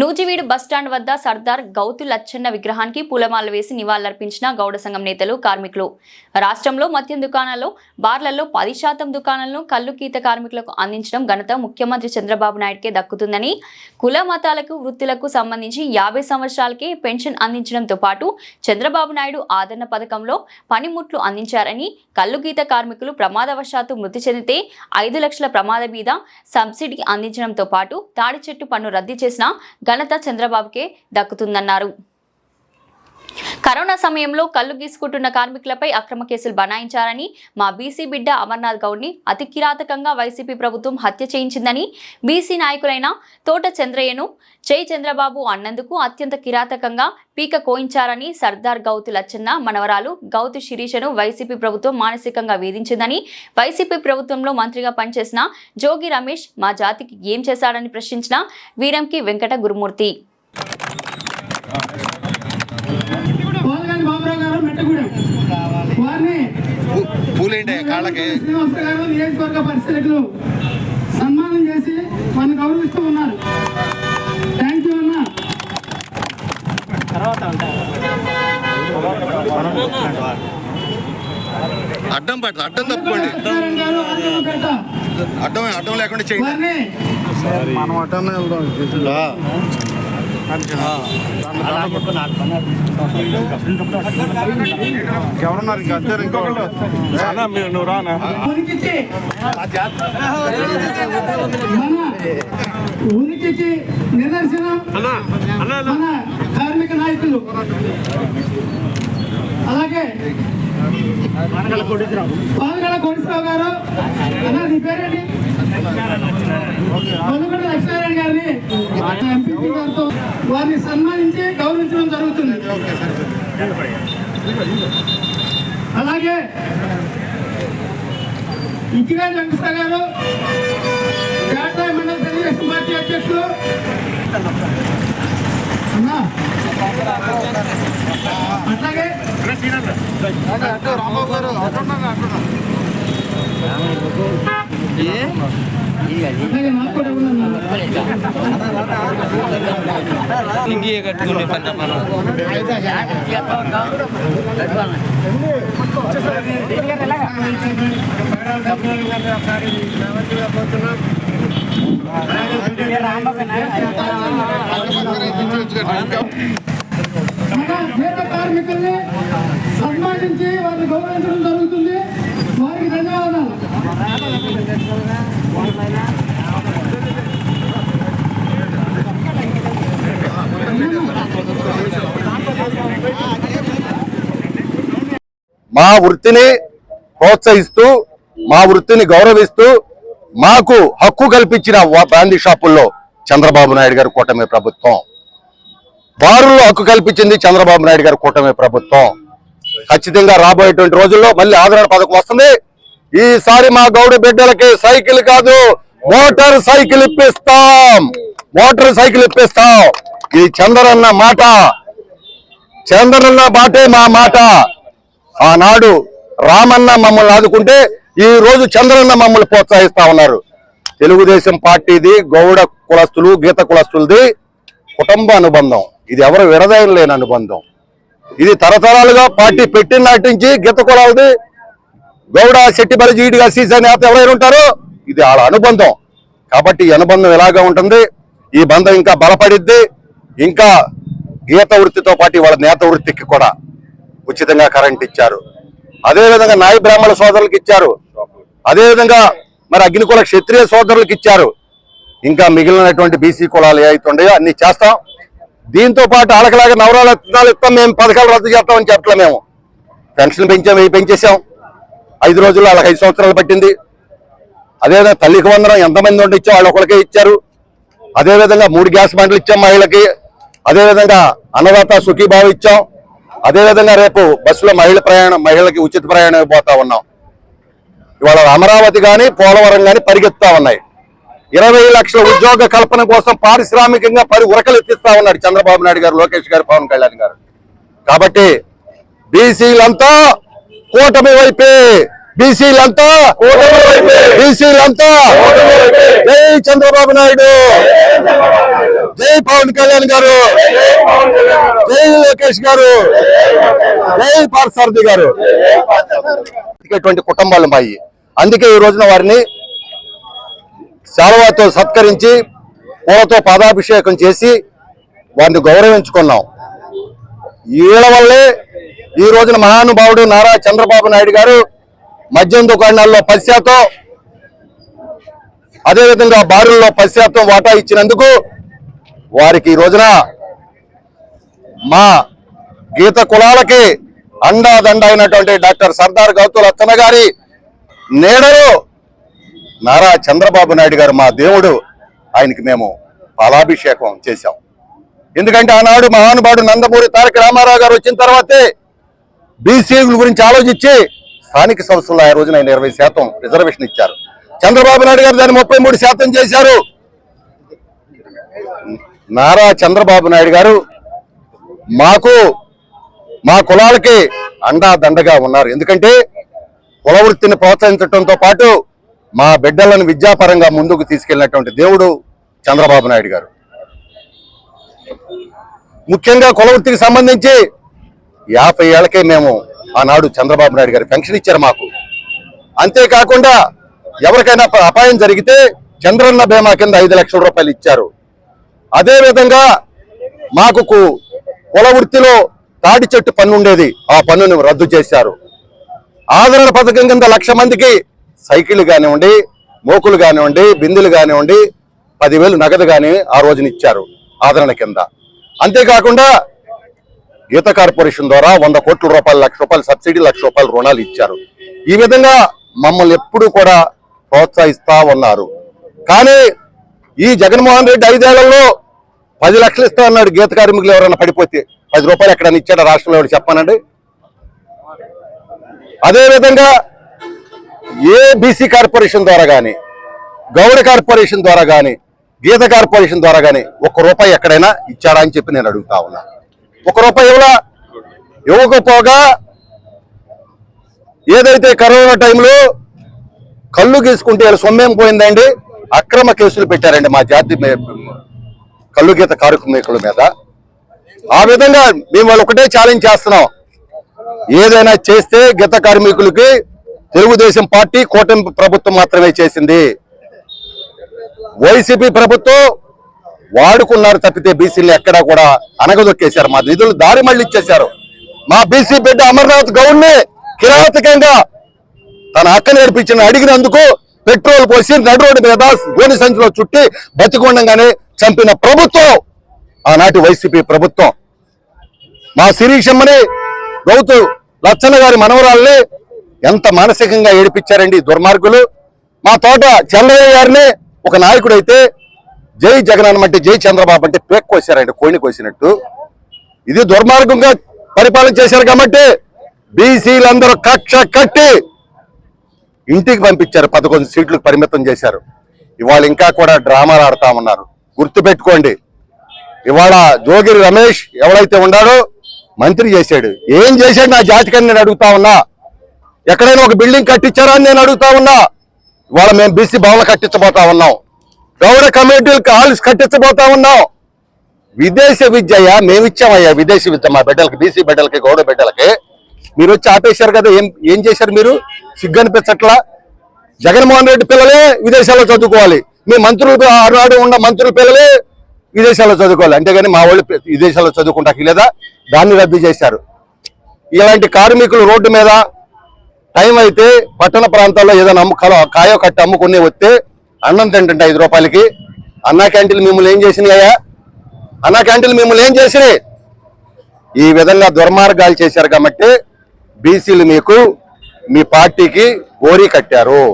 Nuzvid bus stand వద్ద సర్దార్ గౌతు లచ్చన్న విగ్రహానికి పూలమాల వేసి నివాళులర్పించిన గౌడ సంఘం నేతలు కార్మికులు. రాష్ట్రంలో మద్యం దుకాణాల్లో బార్లలో పది శాతం దుకాణాలను కల్లుకీత కార్మికులకు అందించడం ఘనత ముఖ్యమంత్రి చంద్రబాబు నాయుడుకే దక్కుతుందని కుల మతాలకు వృత్తులకు సంబంధించి యాభై సంవత్సరాలకే పెన్షన్ అందించడంతో పాటు చంద్రబాబు నాయుడు ఆదరణ పథకంలో పనిముట్లు అందించారని కల్లు గీత కార్మికులు ప్రమాదవశాత్తు మృతి చెందితే ఐదు లక్షల ప్రమాద మీద సబ్సిడీ అందించడంతో పాటు తాడి చెట్టు పన్ను రద్దు చేసిన ఘనత చంద్రబాబుకే దక్కుతుందన్నారు. కరోనా సమయంలో కళ్ళు గీసుకుంటున్న కార్మికులపై అక్రమ కేసులు బనాయించారని మా బీసీ బిడ్డ అమర్నాథ్ గౌడ్ని అతి కిరాతకంగా వైసీపీ ప్రభుత్వం హత్య చేయించిందని బీసీ నాయకులైన తోట చంద్రయ్యను జై చంద్రబాబు అన్నందుకు అత్యంత కిరాతకంగా పీక కోయించారని సర్దార్ గౌతు లచ్చన్న మనవరాలు గౌతు శిరీషను వైసీపీ ప్రభుత్వం మానసికంగా వేధించిందని వైసీపీ ప్రభుత్వంలో మంత్రిగా పనిచేసిన జోగి రమేష్ మా జాతికి ఏం చేశాడని ప్రశ్నించిన వీరంకి వెంకట గురుమూర్తి పోలగాని బాబురావు గారు మెట్టగూడెం వారిని పూలేంటి కాళ్ళకి. నియోజకవర్గ పరిశీలకులు సన్మానం చేసి వారిని గౌరవిస్తూ ఉన్నారు. థ్యాంక్ యూ అన్న. అడ్డం పడదు అడ్డం తప్పుకోండి. అడ్డం అడ్డం లేకుండా చేయండి. మనం అటనే వెళ్దాం ఎవరున్నారు ఇంకా అంతే ఇంకొకళ్ళు మీరు నువ్వు రానా ఉనికికి నిదర్శనం మన కార్మిక నాయకులు అలాగే పాలగల కోటేశ్వరరావు గారు అన్న నీ పేరేంటి? లక్ష్మీనారాయణ గారిని ఎంపీ గారితో వారిని సన్మానించి గౌరవించడం జరుగుతుంది. అలాగే ఇచ్చిగా వెంకట గారు జాతీయ మండలి తెలుగుదేశం పార్టీ అధ్యక్షులు. అన్నా. అట్లాగే రాంబాబు గారు ఇంగియే కట్టుకునే పని మనం మన కార్మికుల్ని సన్మానించి వారిని గౌరవించడం జరుగుతుంది. వారికి ధన్యవాదాలు. మా వృత్తిని ప్రోత్సహిస్తూ మా వృత్తిని గౌరవిస్తూ మాకు హక్కు కల్పించిన బ్రాందీ షాపుల్లో చంద్రబాబు నాయుడు గారి కూటమి ప్రభుత్వం. బారుల్లో హక్కు కల్పించింది చంద్రబాబు నాయుడు గారి కూటమి ప్రభుత్వం. ఖచ్చితంగా రాబోయేటువంటి రోజుల్లో మళ్ళీ ఆదరణ పథకం వస్తుంది. ఈసారి మా గౌడ బిడ్డలకి సైకిల్ కాదు మోటార్ సైకిల్ ఇప్పిస్తాం. మోటార్ సైకిల్ ఇప్పిస్తాం. ఈ చంద్రన్న మాట చంద్రన్న బాటే మా మాట. ఆనాడు రామన్న మమ్మల్ని ఆదుకుంటే ఈ రోజు చంద్రన్న మమ్మల్ని ప్రోత్సహిస్తా ఉన్నారు. తెలుగుదేశం పార్టీది గౌడ కులస్తులు గీత కులస్తులది కుటుంబ అనుబంధం. ఇది ఎవరు విడదయం లేని అనుబంధం. ఇది తరతరాలుగా పార్టీ పెట్టిన నాటి నుంచి గీత కులాలది గౌడ శెట్టిబలి జీడిగా సీసా నేత ఎవరైనా ఉంటారో ఇది వాళ్ళ అనుబంధం. కాబట్టి ఈ అనుబంధం ఎలాగా ఉంటుంది? ఈ బంధం ఇంకా బలపడిద్ది ఇంకా గీత వృత్తితో పాటు వాళ్ళ నేత వృత్తికి కూడా ఉచితంగా కరెంట్ ఇచ్చారు. అదేవిధంగా నాయ బ్రాహ్మణ సోదరులకు ఇచ్చారు. అదేవిధంగా మరి అగ్నికుల క్షత్రియ సోదరులకు ఇచ్చారు. ఇంకా మిగిలినటువంటి బీసీ కులాలు ఏ అవుతుండయో అన్ని చేస్తాం. దీంతో పాటు ఆడకలాగా నవరాలు ఇత్తనాలు ఇస్తాం మేము పథకాలు రద్దు చేస్తామని చెప్పలే మేము. పెన్షన్ పెంచాం ఇవి పెంచేసాం ఐదు రోజుల్లో వాళ్ళకి ఐదు సంవత్సరాలు పట్టింది. అదేవిధంగా తల్లికి వందనం ఎంతమంది ఉండి ఇచ్చాం వాళ్ళు ఒకరికే ఇచ్చారు. అదేవిధంగా మూడు గ్యాస్ బండ్లు ఇచ్చాం మహిళకి. అదేవిధంగా అన్నదాత సుఖీభావ ఇచ్చాం. అదేవిధంగా రేపు బస్సులో మహిళ ప్రయాణం మహిళలకి ఉచిత ప్రయాణం పోతా ఉన్నాం. ఇవాళ అమరావతి కానీ పోలవరం కానీ పరిగెత్తా ఉన్నాయి. ఇరవై లక్షల ఉద్యోగ కల్పన కోసం పారిశ్రామికంగా పరి ఉరకలు ఎత్తిస్తా ఉన్నాడు చంద్రబాబు నాయుడు గారు లోకేష్ గారు పవన్ కళ్యాణ్ గారు. కాబట్టి బీసీలంతా కూటమి వైపే. బీసీలంతా బీసీలంతా జై చంద్రబాబు నాయుడు. జై పవన్ కళ్యాణ్ గారు. జై లోకేష్ గారు. జై పార్థసారథి గారు. కుటుంబాలు మాయి. అందుకే ఈ రోజున వారిని శాలువాతో సత్కరించి పూలతో పాదాభిషేకం చేసి వారిని గౌరవించుకున్నాం. వీళ్ళ వల్లే ఈ రోజున మహానుభావుడు నారా చంద్రబాబు నాయుడు గారు మద్యం దుకాణాల్లో పది శాతం అదేవిధంగా బారుల్లో పది శాతం వాటా ఇచ్చినందుకు వారికి ఈ రోజున మా గీత కులాలకి అండాదండ అయినటువంటి డాక్టర్ సర్దార్ గౌతుల్ అత్తన్న గారి నీడలో నారా చంద్రబాబు నాయుడు గారు మా దేవుడు ఆయనకి మేము పాలాభిషేకం చేశాం. ఎందుకంటే ఆనాడు మహానుభావుడు నందమూరి తారక రామారావు గారు వచ్చిన తర్వాతే బీసీల గురించి ఆలోచించి స్థానిక సంస్థల్లో ఆ రోజున ఆయన ఇరవై శాతం రిజర్వేషన్ ఇచ్చారు. చంద్రబాబు నాయుడు గారు దాన్ని ముప్పై మూడు శాతం చేశారు. నారా చంద్రబాబు నాయుడు గారు మాకు మా కులాలకి అండా దండగా ఉన్నారు. ఎందుకంటే కుల వృత్తిని ప్రోత్సహించడంతో పాటు మా బిడ్డలను విద్యాపరంగా ముందుకు తీసుకెళ్ళినటువంటి దేవుడు చంద్రబాబు నాయుడు గారు. ముఖ్యంగా కుల వృత్తికి సంబంధించి యాభై ఏళ్ళకే మేము ఆనాడు చంద్రబాబు నాయుడు గారు పెన్షన్ ఇచ్చారు మాకు. అంతేకాకుండా ఎవరికైనా అపాయం జరిగితే చంద్రన్న బీమా కింద ఐదు లక్షల రూపాయలు ఇచ్చారు. అదే విధంగా మాకు కులవృత్తిలో కుల వృత్తిలో తాటి చెట్టు పన్ను ఉండేది. ఆ పన్నును రద్దు చేశారు. ఆదరణ పథకం కింద లక్ష మందికి సైకిల్ కానివ్వండి మోకులు కానివ్వండి బిందులు కానివ్వండి పదివేలు నగదు కానీ ఆ రోజున ఇచ్చారు ఆదరణ కింద. అంతేకాకుండా గీత కార్పొరేషన్ ద్వారా వంద కోట్ల రూపాయలు లక్ష రూపాయలు సబ్సిడీ లక్ష రూపాయలు రుణాలు ఇచ్చారు. ఈ విధంగా మమ్మల్ని ఎప్పుడు కూడా ప్రోత్సహిస్తా ఉన్నారు. కానీ ఈ జగన్మోహన్ రెడ్డి ఐదేళ్ళలో పది లక్షలు ఇస్తా అన్నాడు. గీత కార్మికులు ఎవరైనా పడిపోతే పది రూపాయలు ఎక్కడైనా ఇచ్చాడు? రాష్ట్రంలో ఎవరు చెప్పానండి అదే విధంగా ఏ బీసీ కార్పొరేషన్ ద్వారా కానీ గౌడ కార్పొరేషన్ ద్వారా కానీ గీత కార్పొరేషన్ ద్వారా కానీ ఒక రూపాయి ఎక్కడైనా ఇచ్చారా అని చెప్పి నేను అడుగుతా ఉన్నా. ఒక రూపాయి ఇవ్వలా? ఇవ్వకపోగా ఏదైతే కరోనా టైంలో కళ్ళు గీసుకుంటే వీళ్ళ సొమ్మేం పోయిందండి? అక్రమ కేసులు పెట్టారండి మా జాతి కళ్ళు గీత కార్మికుల మీద. ఆ విధంగా మేము వాళ్ళు ఒకటే ఛాలెంజ్ చేస్తున్నాం. ఏదైనా చేస్తే గీత కార్మికులకి తెలుగుదేశం పార్టీ కూటమి ప్రభుత్వం మాత్రమే చేసింది. వైసీపీ ప్రభుత్వం వాడుకున్నారు తప్పితే బీసీలు ఎక్కడా కూడా అనగదొక్కేశారు. మా నిధులు దారి మళ్ళీ ఇచ్చేశారు. మా బీసీ బిడ్డ అమర్నాథ్ గౌడ్ని కిరాతకంగా తన అక్క నేర్పించిన అడిగినందుకు పెట్రోల్ పోసి నడు రోడ్డు మీద గోని సంచిలో చుట్టి బతికొండంగానే చంపిన ప్రభుత్వం ఆనాటి వైసీపీ ప్రభుత్వం. మా శిరీషమ్మని గౌతు లచ్చన్న గారి మనవరాల్ని ఎంత మానసికంగా ఏడిపించారండి దుర్మార్గులు? మా తోట చంద్రయ్య గారిని ఒక నాయకుడైతే జై జగన్ అంటే జై చంద్రబాబు అంటే పేక్ కోసారండి కోయిని కోసినట్టు. ఇది దుర్మార్గంగా పరిపాలన చేశారు కాబట్టి బీసీలందరూ కక్ష కట్టి ఇంటికి పంపించారు పదకొండు సీట్లకు పరిమితం చేశారు. ఇవాళ ఇంకా కూడా డ్రామాలు ఆడుతా ఉన్నారు. గుర్తుపెట్టుకోండి ఇవాళ జోగిరి రమేష్ ఎవరైతే ఉన్నాడో మంత్రి చేశాడు. ఏం చేశాడు నా జాతికని నేను అడుగుతా ఉన్నా? ఎక్కడైనా ఒక బిల్డింగ్ కట్టించారా అని నేను అడుగుతా ఉన్నా. ఇవాళ మేము బీసీ భవన్లు కట్టించబోతా ఉన్నాం. గౌడ కమ్యూనిటీలు కాలేజ్ కట్టించబోతా ఉన్నాం. విదేశీ విద్య అయ్యా మేము ఇచ్చామయ్యా విదేశీ విద్య మా బిడ్డలకి బీసీ బిడ్డలకి గౌడ బిడ్డలకి. మీరు వచ్చి ఆపేశారు కదా ఏం ఏం చేశారు మీరు? సిగ్గు అనిపించట్లా జగన్మోహన్ రెడ్డి పిల్లలే విదేశాల్లో చదువుకోవాలి. మీ మంత్రులు ఆనాడు ఉన్న మంత్రుల పిల్లలే విదేశాల్లో చదువుకోవాలి. అంతేగాని మా వాళ్ళు విదేశాల్లో చదువుకుంటాకి లేదా? దాన్ని రద్దు చేశారు. ఇలాంటి కార్మికులు రోడ్డు మీద టైం అయితే పట్టణ ప్రాంతాల్లో ఏదైనా అమ్ము కాయో కట్టి అమ్ముకునే వస్తే అన్నం తింటుంటే ఐదు రూపాయలకి. అన్నా క్యాంటీన్లు మిమ్మల్ని ఏం చేసినాయా అన్నా క్యాంటీన్లు మిమ్మల్ని ఏం చేసినాయి? ఈ విధంగా దుర్మార్గాలు చేశారు కాబట్టి బీసీలు మీకు మీ పార్టీకి గోరీ కట్టారు.